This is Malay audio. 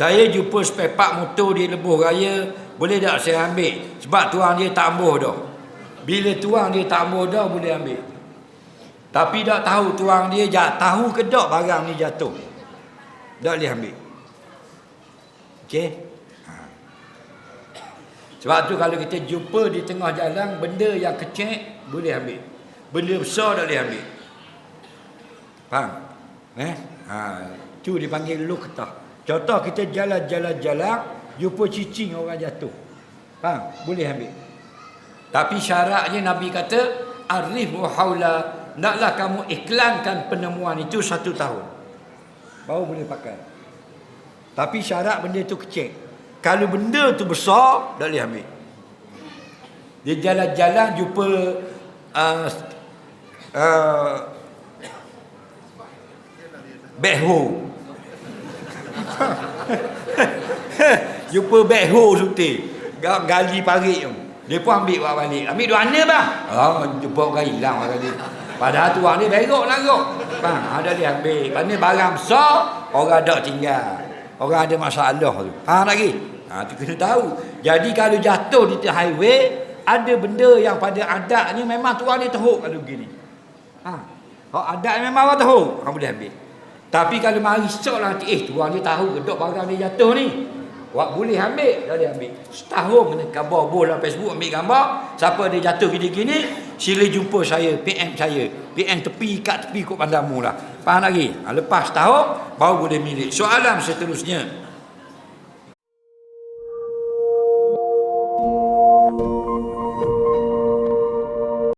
Saya jumpa part motor di lebuh raya, boleh tak saya ambil? Sebab tuang dia tak ambuh dah. Bila tuang dia tak ambuh dah, boleh ambil. Tapi tak tahu tuang dia, jat, tahu ke tak barang ni jatuh. Tak boleh ambil. Okey? Ha. Sebab tu kalau kita jumpa di tengah jalan, benda yang kecil, boleh ambil. Benda besar tak boleh ambil. Faham? Eh? Ha, dipanggil luqtah. Contoh kita jalan-jalan-jalan, jumpa cicing orang jatuh. Faham? Boleh ambil. Tapi syaratnya Nabi kata, Arifu haula, naklah kamu iklankan penemuan itu satu tahun. Baru boleh pakai. Tapi syarat benda tu kecil. Kalau benda tu besar, tak boleh ambil. Dia jalan-jalan jumpa uh, uh, backhoe. jumpa backhoe suti. Gali parit tu. Dia pun ambil buat balik. Ambil dua mana bang? Oh, jumpa orang hilang orang tadi. Padahal tuan dia berok lah kot. Bang, ada dia ambil. Pasal barang besar, orang ada tinggal. Orang ada masalah tu. Faham lagi? Ha, tu kena tahu. Jadi kalau jatuh di highway, ada benda yang pada adatnya memang tuan dia teruk kalau begini. Ha. Kalau adat memang orang teruk, ha, boleh ambil. Tapi kalau mari sok lah nanti, eh tuan dia tahu kedok barang dia jatuh ni. Wak boleh ambil, dah dia ambil. Setahun kena khabar bol dalam Facebook ambil gambar, siapa dia jatuh gini-gini, sila jumpa saya, PM saya. PM tepi, kat tepi kot pandamu lah. Faham lagi? Ha, lepas setahun, baru boleh milik. Soalan seterusnya,